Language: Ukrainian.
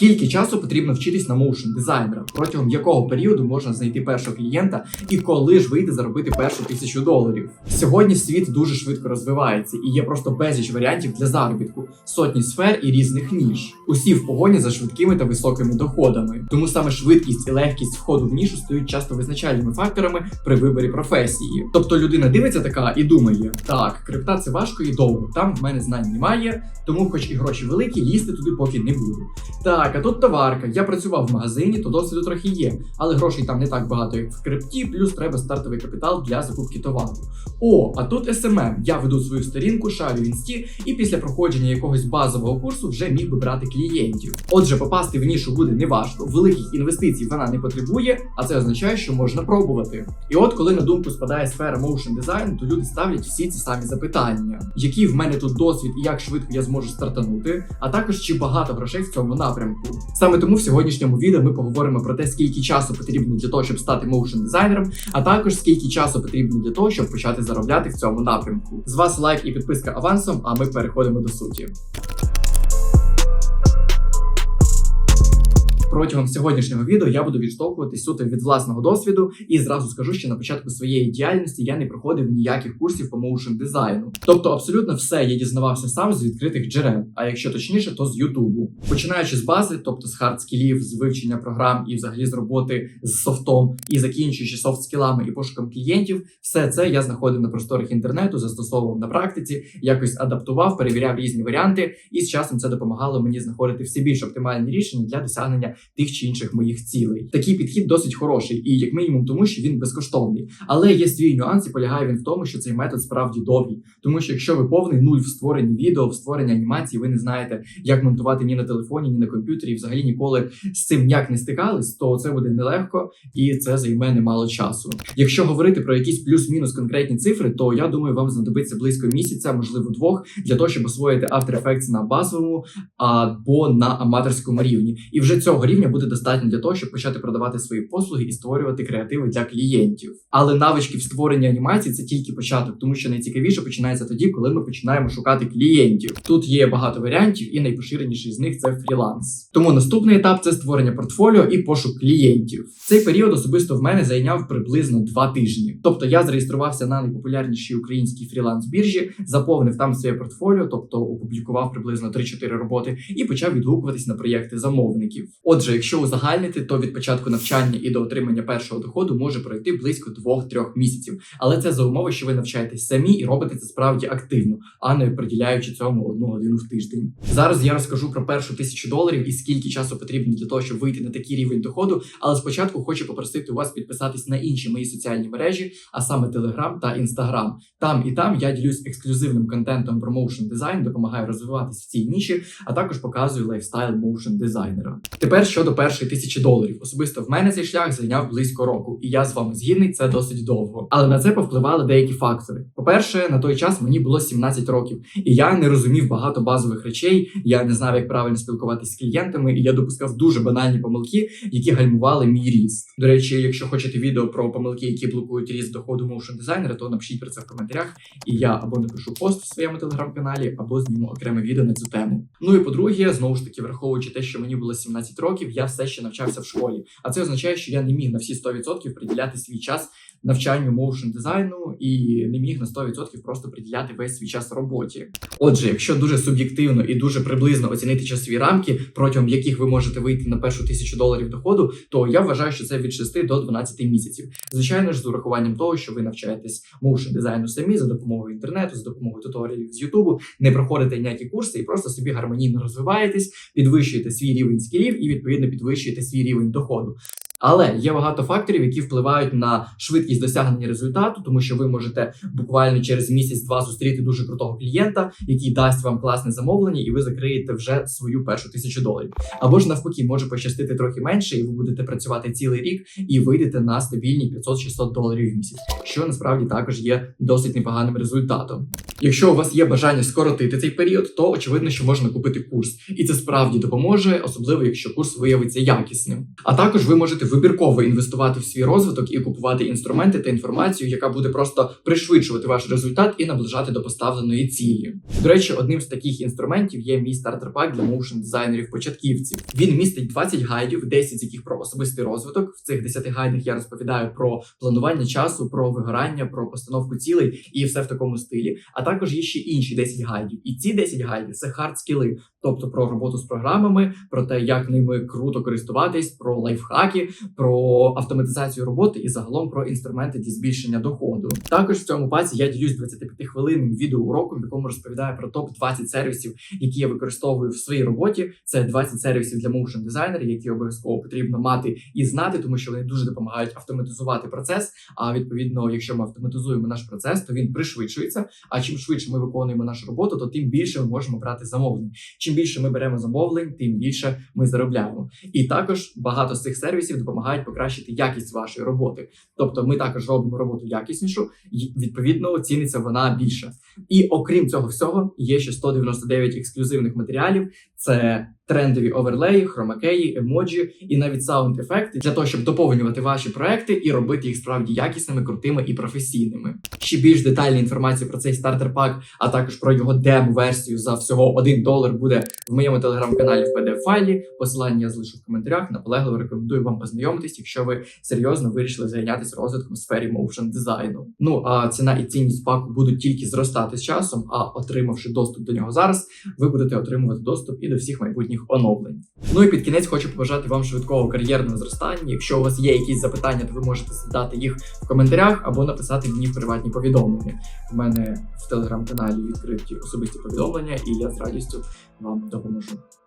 Скільки часу потрібно вчитись на моушн дизайнера? Протягом якого періоду можна знайти першого клієнта і коли ж вийде заробити першу тисячу доларів? Сьогодні світ дуже швидко розвивається і є просто безліч варіантів для заробітку, сотні сфер і різних ніж. Усі в погоні за швидкими та високими доходами. Тому саме швидкість і легкість входу в нішу стають часто визначальними факторами при виборі професії. Тобто людина дивиться така і думає: так, крипта це важко і довго. Там в мене знань немає, тому, хоч і гроші великі, лізти туди поки не буду. Так, а тут товарка. Я працював в магазині, то досвіду трохи є, але грошей там не так багато, як в крипті, плюс треба стартовий капітал для закупки товару. О, а тут SMM. Я веду свою сторінку, шарю інсті, і після проходження якогось базового курсу вже міг би брати клієнтів. Отже, попасти в нішу буде неважко. Великих інвестицій вона не потребує, а це означає, що можна пробувати. І от коли на думку спадає сфера моушн дизайну, то люди ставлять всі ці самі запитання: який в мене тут досвід і як швидко я зможу стартанути, а також чи багато грошей в цьому напрямку. Саме тому в сьогоднішньому відео ми поговоримо про те, скільки часу потрібно для того, щоб стати моушен дизайнером, а також скільки часу потрібно для того, щоб почати заробляти в цьому напрямку. З вас лайк і підписка авансом, а ми переходимо до суті. Протягом сьогоднішнього відео я буду відштовхуватись суто від власного досвіду і зразу скажу, що на початку своєї діяльності я не проходив ніяких курсів по моушн дизайну. Тобто, абсолютно все я дізнавався сам з відкритих джерел, а якщо точніше, то з Ютубу. Починаючи з бази, тобто з хард-скілів, з вивчення програм і взагалі з роботи з софтом, і закінчуючи софт-скілами і пошуком клієнтів, все це я знаходив на просторах інтернету, застосовував на практиці, якось адаптував, перевіряв різні варіанти, і з часом це допомагало мені знаходити все більш оптимальні рішення для досягнення тих чи інших моїх цілей. Такий підхід досить хороший, і як мінімум, тому що він безкоштовний. Але є свій нюанс, і полягає він в тому, що цей метод справді довгий. Тому що якщо ви повний нуль в створенні відео, в створенні анімації, ви не знаєте, як монтувати ні на телефоні, ні на комп'ютері, і взагалі ніколи з цим ніяк не стикались, то це буде нелегко і це займе немало часу. Якщо говорити про якісь плюс-мінус конкретні цифри, то я думаю, вам знадобиться близько місяця, можливо, двох, для того, щоб освоїти After Effects на базовому або на аматорському рівні. І вже цього рівня буде достатньо для того, щоб почати продавати свої послуги і створювати креативи для клієнтів. Але навички в створенні анімації це тільки початок, тому що найцікавіше починається тоді, коли ми починаємо шукати клієнтів. Тут є багато варіантів, і найпоширеніший з них це фріланс. Тому наступний етап це створення портфоліо і пошук клієнтів. Цей період особисто в мене зайняв приблизно два тижні. Тобто я зареєструвався на найпопулярнішій українській фріланс-біржі, заповнив там своє портфоліо, тобто опублікував приблизно 3-4 роботи, і почав відгукуватись на проєкти замовників. Отже, якщо узагальнити, то від початку навчання і до отримання першого доходу може пройти близько 2-3 місяців. Але це за умови, що ви навчаєтесь самі і робите це справді активно, а не приділяючи цьому одну годину в тиждень. Зараз я розкажу про першу тисячу доларів і скільки часу потрібно для того, щоб вийти на такий рівень доходу. Але спочатку хочу попросити вас підписатись на інші мої соціальні мережі, а саме Telegram та Instagram. Там і там я ділюсь ексклюзивним контентом про моушн дизайн, допомагаю розвиватись в цій ніші, а також показую лайфстайл моушн дизайнера. Tепер щодо першої тисячі доларів. Особисто в мене цей шлях зайняв близько року, і я з вами згідний, це досить довго. Але на це повпливали деякі фактори. По-перше, на той час мені було 17 років, і я не розумів багато базових речей. Я не знав, як правильно спілкуватися з клієнтами, і я допускав дуже банальні помилки, які гальмували мій ріст. До речі, якщо хочете відео про помилки, які блокують ріст доходу моушн дизайнера, то напишіть про це в коментарях, і я або напишу пост в своєму телеграм-каналі, або зніму окреме відео на цю тему. Ну і по-друге, знову ж таки, враховуючи те, що мені було 17 років, я все ще навчався в школі. А це означає, що я не міг на всі 100% приділяти свій час навчанню моушн дизайну і не міг на 100% просто приділяти весь свій час роботі. Отже, якщо дуже суб'єктивно і дуже приблизно оцінити часові рамки, протягом яких ви можете вийти на першу тисячу доларів доходу, то я вважаю, що це від 6 до 12 місяців. Звичайно ж, з урахуванням того, що ви навчаєтесь моушн дизайну самі за допомогою інтернету, за допомогою туторіалів з Ютубу, не проходите ніякі курси і просто собі гармонійно розвиваєтесь, підвищуєте свій рівень скілів і відповідно підвищуєте свій рівень доходу. Але є багато факторів, які впливають на швидкість досягнення результату, тому що ви можете буквально через місяць-два зустріти дуже крутого клієнта, який дасть вам класне замовлення, і ви закриєте вже свою першу тисячу доларів. Або ж навпаки, може пощастити трохи менше, і ви будете працювати цілий рік і вийдете на стабільні 500-600 доларів в місяць, що насправді також є досить непоганим результатом. Якщо у вас є бажання скоротити цей період, то очевидно, що можна купити курс, і це справді допоможе, особливо якщо курс виявиться якісним. А також ви можете вибірково інвестувати в свій розвиток і купувати інструменти та інформацію, яка буде просто пришвидшувати ваш результат і наближати до поставленої цілі. До речі, одним з таких інструментів є мій стартер пак для моушн дизайнерів початківців. Він містить 20 гайдів, 10 з яких про особистий розвиток. В цих 10 гайдах я розповідаю про планування часу, про вигорання, про постановку цілей і все в такому стилі. А також є ще інші 10 гайдів. І ці 10 гайдів це хард скіли, тобто про роботу з програмами, про те, як ними круто користуватись, про лайфхаки, про автоматизацію роботи і загалом про інструменти для збільшення доходу. Також в цьому паці я ділюсь 25 хвилинним відеоуроком, в якому розповідаю про топ 20 сервісів, які я використовую в своїй роботі. Це 20 сервісів для моушн дизайнерів, які обов'язково потрібно мати і знати, тому що вони дуже допомагають автоматизувати процес. А відповідно, якщо ми автоматизуємо наш процес, то він пришвидшується. А чим швидше ми виконуємо нашу роботу, то тим більше ми можемо брати замовлень. Чим більше ми беремо замовлень, тим більше ми заробляємо. І також багато з цих сервісів допомагають покращити якість вашої роботи. Тобто, ми також робимо роботу якіснішу, і відповідно ціниться вона більше. І окрім цього всього, є ще 199 ексклюзивних матеріалів. Це трендові оверлеї, хромакеї, емоджі і навіть саунд-ефекти для того, щоб доповнювати ваші проекти і робити їх справді якісними, крутими і професійними. Ще більш детальна інформація про цей стартер пак, а також про його демо-версію за всього 1 долар буде в моєму телеграм-каналі в pdf файлі. Посилання я залишу в коментарях. Наполегливо рекомендую вам познайомитись, якщо ви серйозно вирішили зайнятися розвитком в сфері моушн дизайну. Ну а ціна і цінність паку будуть тільки зростати з часом. А отримавши доступ до нього зараз, ви будете отримувати доступ і до всіх майбутніх оновлень. Ну і під кінець хочу побажати вам швидкого кар'єрного зростання. Якщо у вас є якісь запитання, то ви можете задати їх в коментарях або написати мені в приватні повідомлення. У мене в телеграм-каналі відкриті особисті повідомлення, і я з радістю вам допоможу.